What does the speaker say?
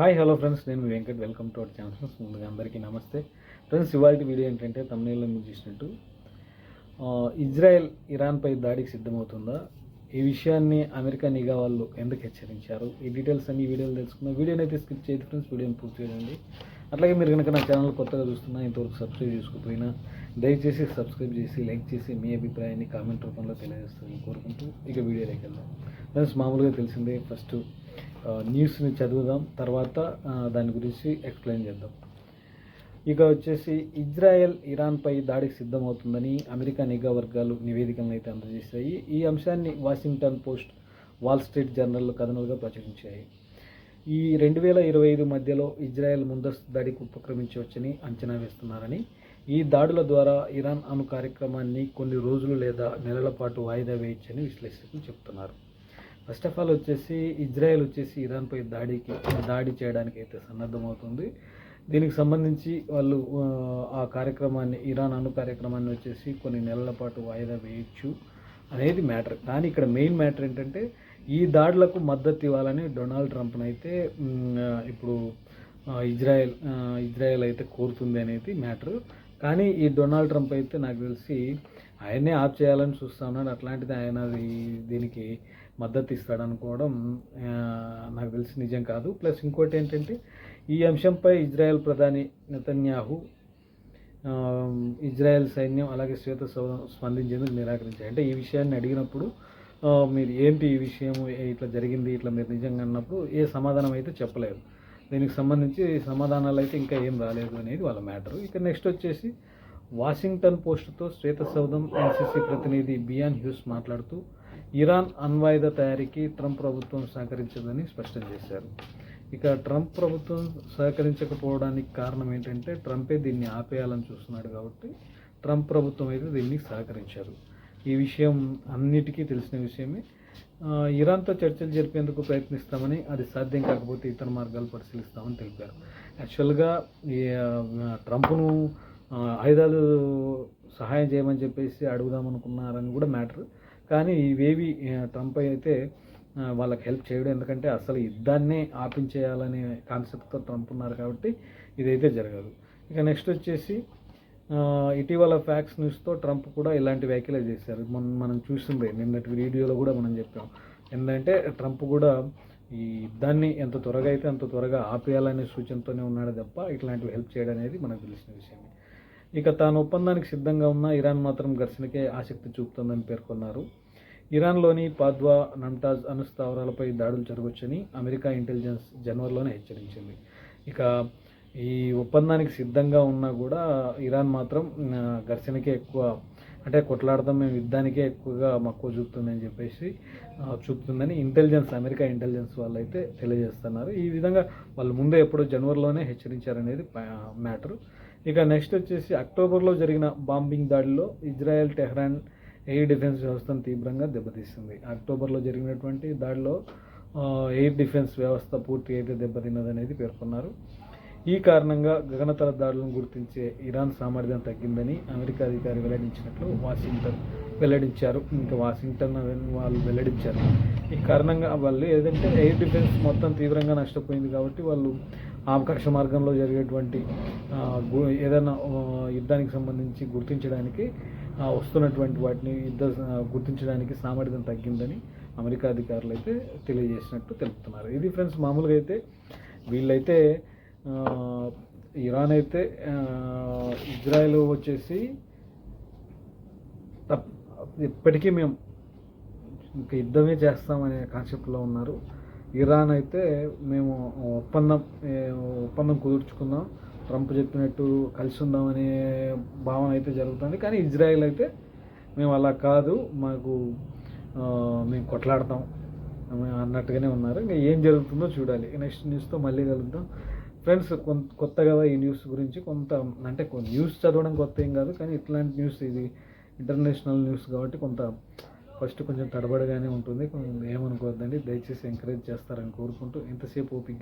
Hi hello friends నేను Venkat. Welcome to our channel friends ముందుగా అందరికీ నమస్తే. ఫ్రెండ్స్ ఇవాళ వీడియో ఏంటంటే తమిళలో మీరు చూసినట్టు ఇజ్రాయెల్ ఇరాన్పై దాడికి సిద్ధమవుతుందా? ఈ విషయాన్ని అమెరికా నిఘా వాళ్ళు ఎందుకు హెచ్చరించారు? ఈ డీటెయిల్స్ అన్ని వీడియోలు తెలుసుకున్న తెలుసుకుందాం. వీడియోని అయితే స్కిప్ చేయదు ఫ్రెండ్స్ వీడియోని పూర్తి చేయండి. అట్లాగే మీరు కనుక నా ఛానల్ కొత్తగా చూస్తున్నా ఇంతవరకు సబ్స్క్రైబ్ చేసుకోకపోయినా దయచేసి సబ్స్క్రైబ్ చేసి లైక్ చేసి మీ అభిప్రాయాన్ని కామెంట్ రూపంలో తెలియజేస్తారని కోరుకుంటూ ఇక వీడియోలోకి వెళ్దాం. ఫ్రెండ్స్ మామూలుగా తెలిసిందే. ఫస్ట్ న్యూస్ని చదువుదాం తర్వాత దాని గురించి ఎక్స్ప్లెయిన్ చేద్దాం. ఇక వచ్చేసి ఇజ్రాయెల్ ఇరాన్పై దాడికి సిద్ధమవుతుందని అమెరికా నిఘా వర్గాలు నివేదికలను అయితే అందజేశాయి. ఈ అంశాన్ని Washington Post Wall Street Journal కథనాలుగా ప్రచురించాయి. ఈ రెండు వేల ఇరవై ఐదు మధ్యలో ఇజ్రాయెల్ ముందస్తు దాడికి ఉపక్రమించవచ్చని అంచనా వేస్తున్నారని ఈ దాడుల ద్వారా ఇరాన్ అణు కార్యక్రమాన్ని కొన్ని రోజులు లేదా నెలల పాటు వాయిదా వేయొచ్చని విశ్లేషకులు చెప్తున్నారు. ఫస్ట్ ఆఫ్ ఆల్ వచ్చేసి ఇజ్రాయెల్ వచ్చేసి ఇరాన్పై దాడికి దాడి చేయడానికి అయితే సన్నద్ధమవుతుంది. దీనికి సంబంధించి వాళ్ళు ఆ, కార్యక్రమాన్ని ఇరాన్ అణు కార్యక్రమాన్ని వచ్చేసి కొన్ని నెలల పాటు వాయిదా వేయచ్చు అనేది మ్యాటర్. కానీ ఇక్కడ మెయిన్ మ్యాటర్ ఏంటంటే ఈ దాడులకు మద్దతు ఇవ్వాలని డొనాల్డ్ ట్రంప్ని అయితే ఇప్పుడు ఇజ్రాయెల్ ఇజ్రాయెల్ అయితే కోరుతుంది అనేది మ్యాటర్. కానీ ఈ డొనాల్డ్ ట్రంప్ అయితే నాకు తెలిసి ఆయనే ఆప్ చేయాలని చూస్తా ఉన్నాడు. అట్లాంటిది ఆయన దీనికి మద్దతు ఇస్తాడనుకోవడం నాకు తెలిసి నిజం కాదు. ప్లస్ ఇంకోటి ఏంటంటే ఈ అంశంపై ఇజ్రాయెల్ ప్రధాని నెతన్యాహు ఇజ్రాయెల్ సైన్యం అలాగే శ్వేత సౌధం స్పందించేందుకు నిరాకరించాయి అంటే ఈ విషయాన్ని అడిగినప్పుడు మీరు ఏంటి ఈ విషయం ఇట్లా జరిగింది ఇట్లా మీరు నిజంగా అన్నప్పుడు ఏ సమాధానం అయితే చెప్పలేదు. దీనికి సంబంధించి సమాధానాలు అయితే ఇంకా ఏం రాలేదు అనేది వాళ్ళ మ్యాటర్. ఇక నెక్స్ట్ వచ్చేసి వాషింగ్టన్ పోస్టుతో శ్వేత సౌధం ఎన్సీసీ ప్రతినిధి బియాన్ హ్యూస్ మాట్లాడుతూ ఇరాన్ అణ్వాయుధ తయారీకి ట్రంప్ ప్రభుత్వం సహకరించదని స్పష్టం చేశారు. ఇక ట్రంప్ ప్రభుత్వం సహకరించకపోవడానికి కారణం ఏంటంటే ట్రంపే దీన్ని ఆపేయాలని చూస్తున్నాడు కాబట్టి ట్రంప్ ప్రభుత్వం అయితే దీన్ని సహకరించారు. ఈ విషయం అన్నిటికీ తెలిసిన విషయమే. ఇరాన్తో చర్చలు జరిపేందుకు ప్రయత్నిస్తామని అది సాధ్యం కాకపోతే ఇతర మార్గాలు పరిశీలిస్తామని తెలిపారు. యాక్చువల్గా ఈ ట్రంప్ను ఆయుధాలు సహాయం చేయమని చెప్పేసి అడుగుదామనుకున్నారని కూడా మ్యాటర్. కానీ ఇవేవి ట్రంప్ అయితే వాళ్ళకి హెల్ప్ చేయడం ఎందుకంటే అసలు యుద్ధాన్నే ఆపించేయాలనే కాన్సెప్ట్తో ట్రంప్ ఉన్నారు కాబట్టి ఇదైతే జరగదు. ఇక నెక్స్ట్ వచ్చేసి ఇటీవల ఫ్యాక్స్ న్యూస్తో ట్రంప్ కూడా ఇలాంటి వ్యాఖ్యలే చేశారు. మనం మనం చూసింది నిన్నటి వీడియోలో కూడా మనం చెప్పాం. ఏంటంటే ట్రంప్ కూడా ఈ యుద్ధాన్ని ఎంత త్వరగా అయితే అంత త్వరగా ఆపేయాలనే సూచనతోనే ఉన్నాడు తప్ప ఇట్లాంటివి హెల్ప్ చేయడం అనేది మనకు తెలిసిన విషయమే. ఇక తాను ఒప్పందానికి సిద్ధంగా ఉన్న ఇరాన్ మాత్రం ఘర్షణకే ఆసక్తి చూపుతుందని పేర్కొన్నారు. ఇరాన్లోని పాద్వా నమ్టాజ్ అనుస్థావరాలపై దాడులు జరగవచ్చని అమెరికా ఇంటెలిజెన్స్ జనవరిలోనే హెచ్చరించింది. ఇక ఈ ఒప్పందానికి సిద్ధంగా ఉన్నా కూడా ఇరాన్ మాత్రం ఘర్షణకే ఎక్కువ అంటే కొట్లాడతాం మేము యుద్ధానికే ఎక్కువగా మక్కువ చూపుతుందని చెప్పేసి చూపుతుందని ఇంటెలిజెన్స్ అమెరికా ఇంటెలిజెన్స్ వాళ్ళు అయితే తెలియజేస్తున్నారు. ఈ విధంగా వాళ్ళు ముందే ఎప్పుడో జనవరిలోనే హెచ్చరించారనేది మ్యాటరు. ఇక నెక్స్ట్ వచ్చేసి అక్టోబర్లో జరిగిన బాంబింగ్ దాడిలో ఇజ్రాయెల్ టెహ్రాన్ ఎయిర్ డిఫెన్స్ వ్యవస్థను తీవ్రంగా దెబ్బతీసింది అక్టోబర్లో జరిగినటువంటి దాడిలో ఎయిర్ డిఫెన్స్ వ్యవస్థ పూర్తి అయితే దెబ్బతిన్నదనేది పేర్కొన్నారు. ఈ కారణంగా గగనతల దాడులను గుర్తించే ఇరాన్ సామర్థ్యం తగ్గిందని అమెరికా అధికారి వెల్లడించినట్లు వాషింగ్టన్ వెల్లడించారు. ఇంకా వాషింగ్టన్ వాళ్ళు వెల్లడించారు. ఈ కారణంగా వాళ్ళు ఏదంటే ఎయిర్ డిఫెన్స్ మొత్తం తీవ్రంగా నష్టపోయింది కాబట్టి వాళ్ళు ఆకాశ మార్గంలో జరిగేటువంటి గు- ఏదైనా యుద్ధానికి సంబంధించి గుర్తించడానికి వస్తున్నటువంటి వాటిని యుద్ధ గుర్తించడానికి సామర్థ్యం తగ్గిందని అమెరికా అధికారులు అయితే తెలియజేసినట్టు తెలుపుతున్నారు. ఇది ఫ్రెండ్స్ మామూలుగా అయితే వీళ్ళైతే ఇరాన్ అయితే ఇజ్రాయెల్ వచ్చేసి తప్ ఇప్పటికీ మేము ఇంకా యుద్ధమే చేస్తామనే కాన్సెప్ట్లో ఉన్నారు. ఇరాన్ అయితే మేము ఒప్పందం ఒప్పందం కుదుర్చుకుందాం ట్రంప్ చెప్పినట్టు కలిసి ఉందామనే భావన అయితే జరుగుతుంది. కానీ ఇజ్రాయెల్ అయితే మేము అలా కాదు. మాకు మేము కొట్లాడతాం అన్నట్టుగానే ఉన్నారు. ఇంకా ఏం జరుగుతుందో చూడాలి. నెక్స్ట్ న్యూస్తో మళ్ళీ కలుద్దాం. ఫ్రెండ్స్ కొంత కొత్త కదా ఈ న్యూస్ గురించి. కొంత అంటే న్యూస్ చదవడం కొత్త ఏం కాదు. కానీ ఇట్లాంటి న్యూస్ ఇది ఇంటర్నేషనల్ న్యూస్ కాబట్టి కొంత ఫస్ట్ కొంచెం తడబడగానే ఉంటుంది. కొంచెం ఏమనుకోవద్దండి. దయచేసి ఎంకరేజ్ చేస్తారని కోరుకుంటూ ఇంతసేపు ఓపిక